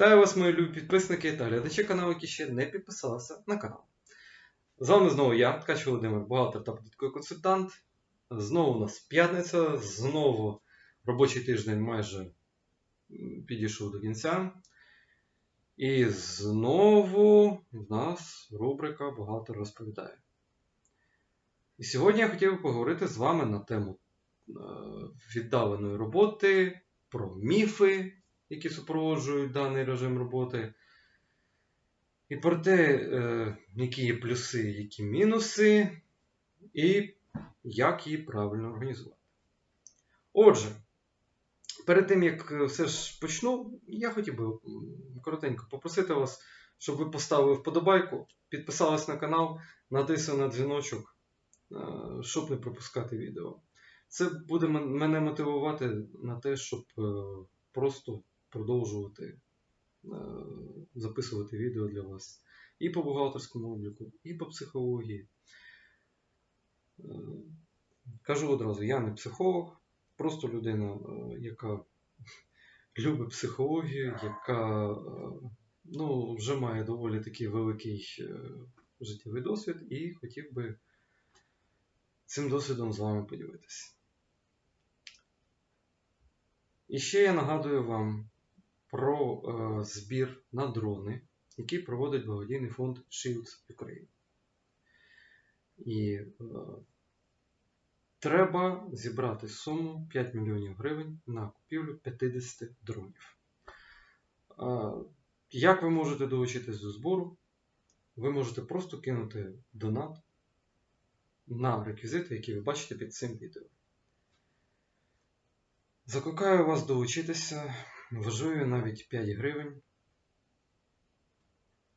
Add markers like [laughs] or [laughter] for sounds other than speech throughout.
Вітаю вас, мої любі підписники та глядачі каналу, які ще не підписалися на канал. З вами знову я, Ткач Володимир, бухгалтер та податковий консультант. Знову у нас п'ятниця, знову робочий тиждень майже підійшов до кінця. І знову в нас рубрика Бухгалтер розповідає. І сьогодні я хотів би поговорити з вами на тему е, віддаленої роботи, про міфи, які супроводжують даний режим роботи. І про те, е, які є плюси, які мінуси, і як її правильно організувати. Отже, перед тим як все ж почну, я хотів би коротенько попросити вас, щоб ви поставили вподобайку, підписались на канал, натиснули на дзвіночок, е, щоб не пропускати відео. Це буде мене мотивувати на те, щоб е, просто продовжувати е, записувати відео для вас і по бухгалтерському обліку, і по психології. Е, Кажу одразу, я не психолог, просто людина, е, яка [laughs] любить психологію, яка ну, вже має доволі такий великий життєвий досвід і хотів би цим досвідом з вами поділитися. І ще я нагадую вам про е, збір на дрони, який проводить благодійний фонд Shields Ukraine. І е, треба зібрати суму 5 мільйонів гривень на купівлю 50 дронів. Е, як ви можете долучитись до збору? Ви можете просто кинути донат на реквізити, які ви бачите під цим відео. Закликаю вас долучитися, важливо навіть 5 гривень.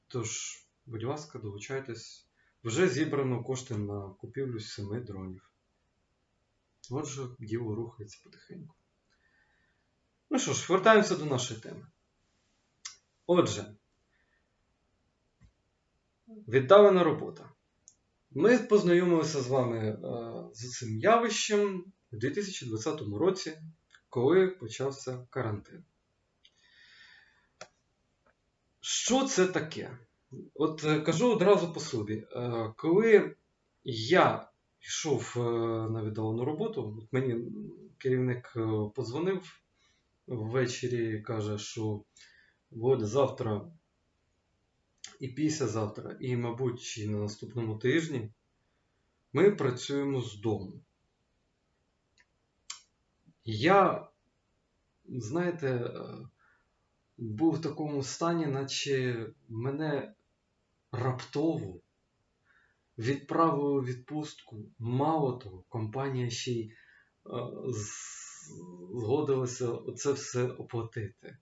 Тож, будь ласка, долучайтесь. Вже зібрано кошти на купівлю 7 дронів. Отже, діло рухається потихеньку. Ну що ж, вертаємося до нашої теми. Отже, віддалена робота. Ми познайомилися з вами е, з цим явищем у 2020 році, коли почався карантин. Що це таке? От е, кажу одразу по собі. Е, Коли я йшов е, на віддалену роботу, от мені керівник подзвонив ввечері каже, що от завтра і післязавтра, і, мабуть, і на наступному тижні ми працюємо з дому. Я, знаєте, був в такому стані, наче мене раптово відправили у відпустку. Мало того, компанія ще й е, згодилася це все оплатити.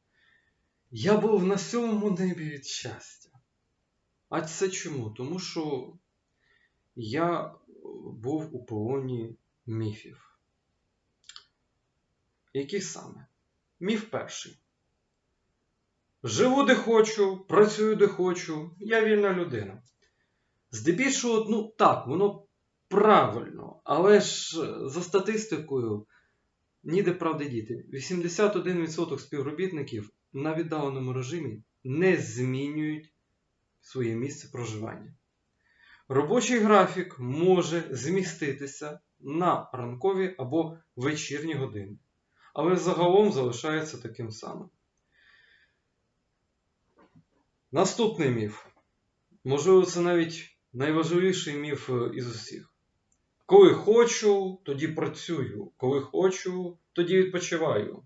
Я був на сьомому небі від щастя. А це чому? Тому що я був у полоні міфів. Які саме? Міф перший. Живу де хочу, працюю де хочу, я вільна людина. Здебільшого, ну так, воно правильно, але ж е, за статистикою ніде правди діти. 81% співробітників на віддаленому режимі не змінюють своє місце проживання. Робочий графік може зміститися на ранкові або вечірні години, але загалом залишається таким самим. Наступний міф. Можливо, це навіть найважливіший міф е, із усіх. Коли хочу, тоді працюю. Коли хочу, тоді відпочиваю.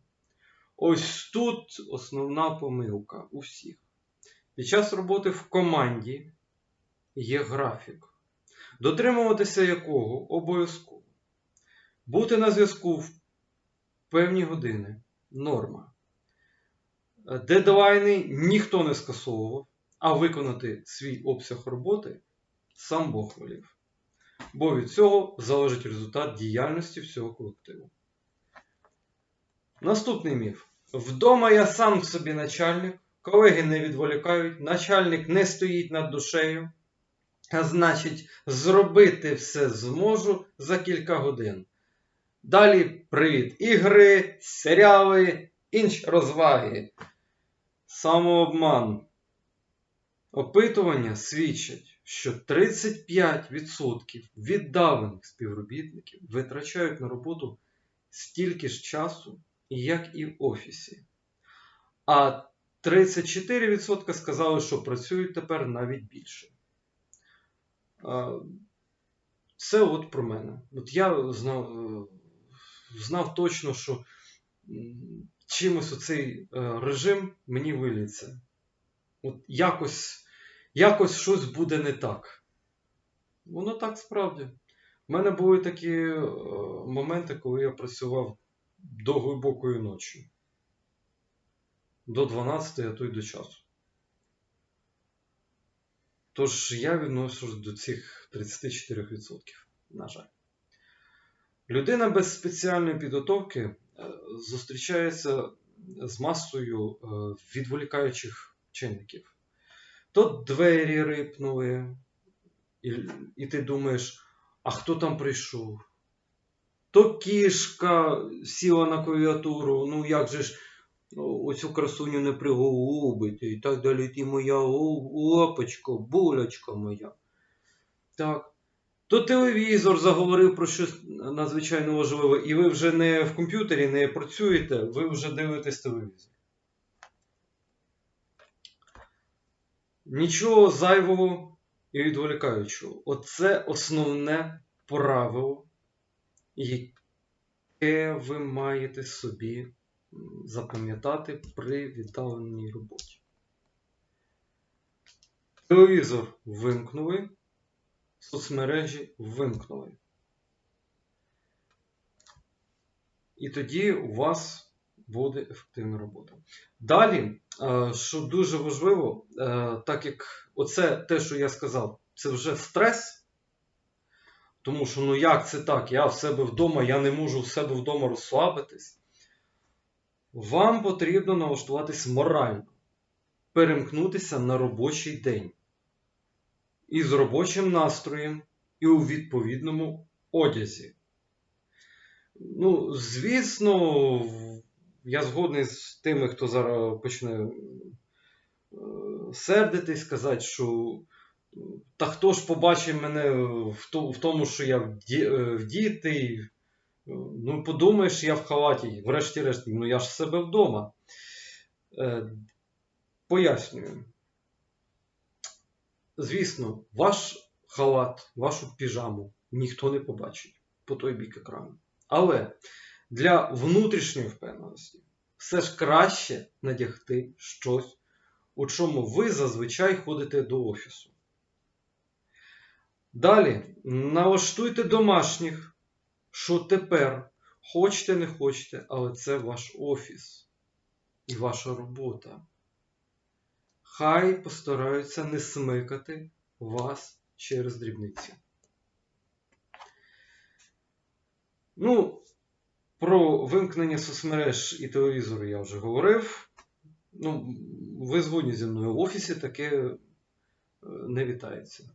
Ось тут основна помилка у всіх. Під час роботи в команді є графік, дотримуватися якого обов'язково. Бути на зв'язку в певні години норма. Дедлайни ніхто не скасовував, а виконати свій обсяг роботи сам Бог волів. Бо від цього залежить результат діяльності всього колективу. Наступний міф. Вдома я сам собі начальник, колеги не відволікають, начальник не стоїть над душею, а значить, зробити все зможу за кілька годин. Далі привіт ігри, серіали, інші розваги. Самообман. Опитування свідчать, що 35% віддалених співробітників витрачають на роботу стільки ж часу, як і в офісі. А 34% сказали, що працюють тепер навіть більше. Це от про мене. От я знав, е, знав точно, що чимось оцей е, режим мені виліться. От якось, якось щось буде не так. Воно так справді. У мене були такі е, моменти, коли я працював до глибокої ночі. До 12, а то й до часу. Тож я відношусь до цих 34%, на жаль. Людина без спеціальної підготовки зустрічається з масою е, відволікаючих чинників. То двері рипнули, і, і ти думаєш, а хто там прийшов? То кішка сіла на клавіатуру, ну як же ж ну, оцю красуню не приголубити, і так далі ти моя лапочка, булочка моя. Так. То телевізор заговорив про щось надзвичайно важливе, і ви вже не в комп'ютері не працюєте, ви вже дивитесь телевізор. Нічого зайвого і відволікаючого. Оце основне правило, яке ви маєте собі запам'ятати при віддаленій роботі. Телевізор вимкнули, соцмережі вимкнули. І тоді у вас буде ефективна робота. Далі, е, що дуже важливо, е, так як оце те, що я сказав, це вже стрес. Тому що, ну як це так? Я в себе вдома, я не можу в себе вдома розслабитись. Вам потрібно налаштуватись морально, перемкнутися на робочий день. І з робочим настроєм, і у відповідному одязі. Ну, звісно, я згодний з тими, хто зараз почне е, сердитись, сказати, що та хто ж побачить мене в тому, що я вдітий. Е, Ну, подумаєш, я в халаті. Врешті-решт, ну я ж себе вдома. Е, Пояснюю. Звісно, ваш халат, вашу піжаму ніхто не побачить по той бік екрану. Але для внутрішньої впевненості все ж краще надягти щось, у чому ви зазвичай ходите до офісу. Далі налаштуйте домашніх, що тепер хочете, не хочете, але це ваш офіс і ваша робота. Хай постараються не смикати вас через дрібниці. Ну, про вимкнення соцмереж і телевізору я вже говорив. Ну, ви згодні зі мною в офісі таке е, не вітається.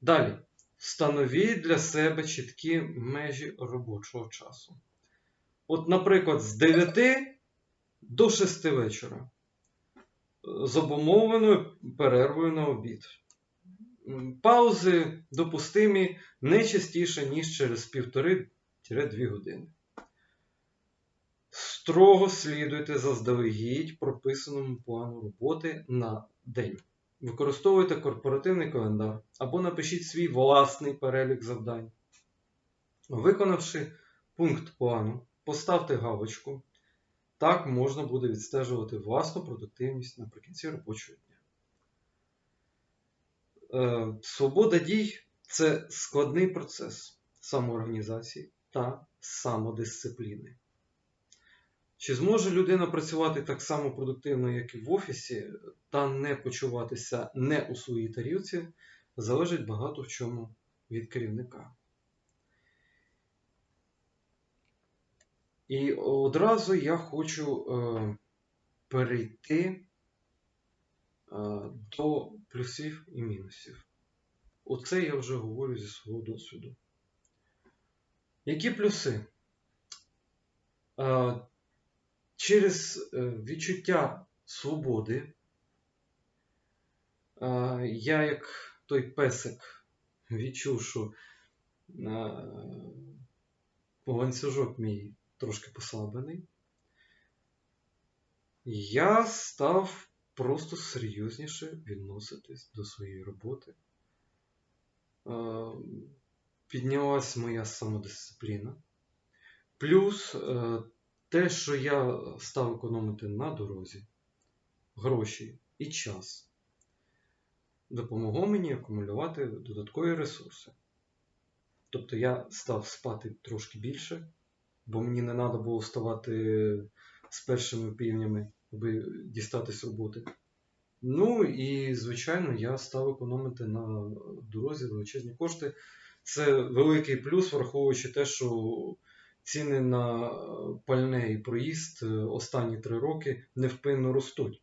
Далі. Встановіть для себе чіткі межі робочого часу. От, наприклад, з 9 до 6 вечора. З обумовленою перервою на обід. Паузи допустимі не частіше, ніж через 1,5-2 години. Строго слідуйте заздалегідь прописаному плану роботи на день. Використовуйте корпоративний календар або напишіть свій власний перелік завдань. Виконавши пункт плану, поставте галочку. Так можна буде відстежувати власну продуктивність наприкінці робочого дня. Е, Свобода дій це складний процес самоорганізації та самодисципліни. Чи зможе людина працювати так само продуктивно, як і в офісі, та не почуватися не у своїй тарілці, залежить багато в чому від керівника. І одразу я хочу е, перейти е, до плюсів і мінусів. Оце я вже говорю зі свого досвіду. Які плюси? Е, через е, відчуття свободи Е, Я, як той песик, відчув, що е, ланцюжок мій трошки послаблений. Я став просто серйозніше відноситись до своєї роботи. Е, Піднялась моя самодисципліна. Плюс е, те, що я став економити на дорозі, гроші і час, допомогло мені акумулювати додаткові ресурси. Тобто я став спати трошки більше, бо мені не треба було вставати з першими півнями, аби дістатись роботи. Ну і, звичайно, я став економити на дорозі величезні кошти. Це великий плюс, враховуючи те, що ціни на пальне і проїзд е, останні три роки невпинно ростуть.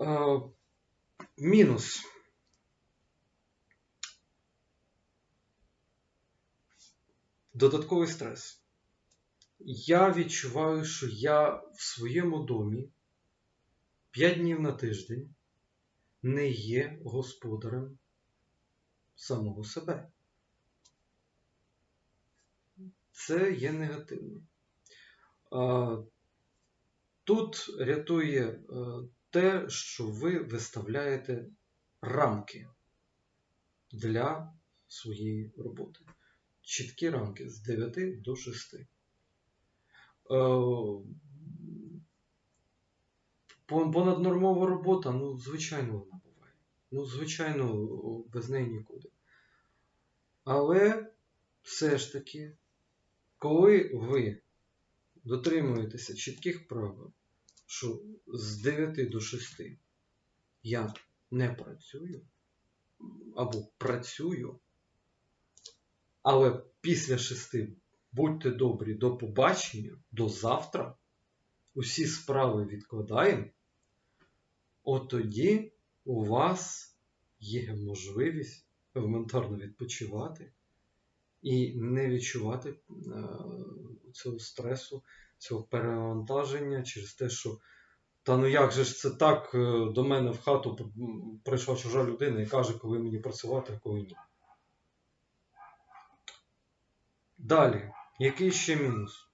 Е, Мінус. Додатковий стрес. Я відчуваю, що я в своєму домі 5 днів на тиждень не є господарем самого себе. Це є негативно. Тут рятує е, те, що ви виставляєте рамки для своєї роботи. Чіткі рамки з 9 до 6. Е, Понаднормова робота, ну, звичайно, вона буває. Ну, звичайно, без неї нікуди. Але все ж таки, коли ви дотримуєтеся чітких правил, що з 9 до 6 я не працюю або працюю, але після 6 будьте добрі до побачення, до завтра, усі справи відкладаємо, от тоді у вас є можливість елементарно відпочивати і не відчувати е, цього стресу, цього перевантаження через те, що та ну як же ж це так е, до мене в хату прийшла чужа людина і каже, коли мені працювати, а коли ні. Далі, який ще мінус?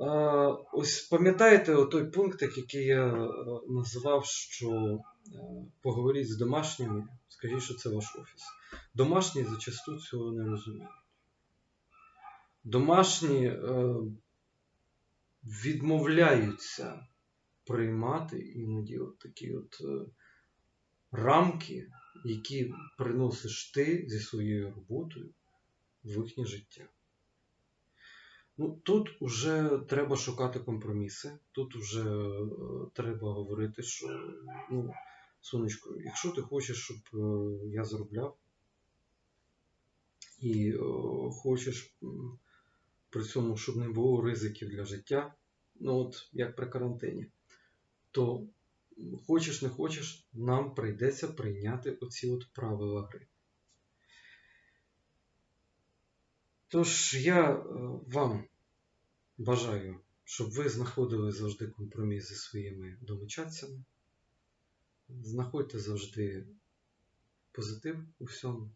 Е, ось пам'ятаєте той пункт, який я е, називав, що поговоріть з домашніми, скажіть, що це ваш офіс. Домашні зачасту цього не розуміють. Домашні е, відмовляються приймати іноді от такі от е, рамки, які приносиш ти зі своєю роботою в їхнє життя. Ну, Тут вже треба шукати компроміси, тут вже е, треба говорити, що ну, сонечко, якщо ти хочеш, щоб е, я заробляв, і е, хочеш при цьому, щоб не було ризиків для життя, ну от як при карантині, то хочеш не хочеш, нам прийдеться прийняти оці от правила гри. Тож я е, вам бажаю, щоб ви знаходили завжди компроміс зі своїми домочадцями. Знаходьте завжди позитив у всьому.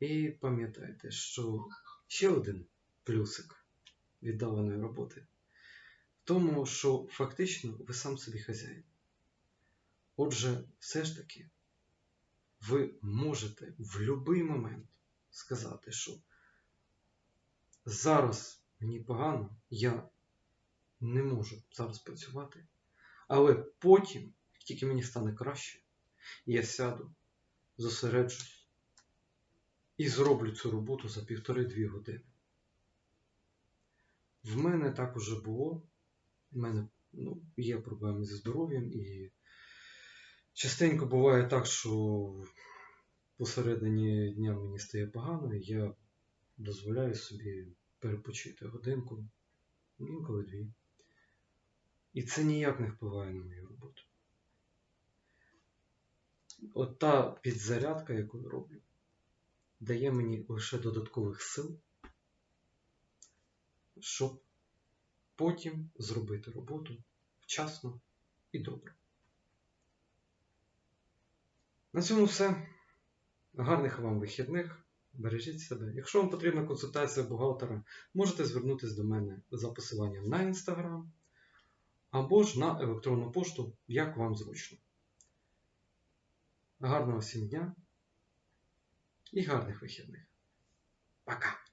І пам'ятайте, що ще один плюсик віддаленої роботи в тому, що фактично ви сам собі хазяїн. Отже, все ж таки, ви можете в будь-який момент сказати, що зараз мені погано, я не можу зараз працювати, але потім, як тільки мені стане краще, я сяду, зосереджусь і зроблю цю роботу за півтори-дві години. В мене так уже було. В мене ну, є проблеми зі здоров'ям, і частенько буває так, що посередині дня мені стає погано, і я дозволяю собі перепочити годинку, інколи дві. І це ніяк не впливає на мою роботу. От та підзарядка, яку я роблю, дає мені лише додаткових сил, щоб потім зробити роботу вчасно і добре. На цьому все. Гарних вам вихідних. Бережіть себе. Якщо вам потрібна консультація бухгалтера, можете звернутися до мене за посиланням на Instagram або ж на електронну пошту, як вам зручно. Гарного всім дня і гарних вихідних. Пока!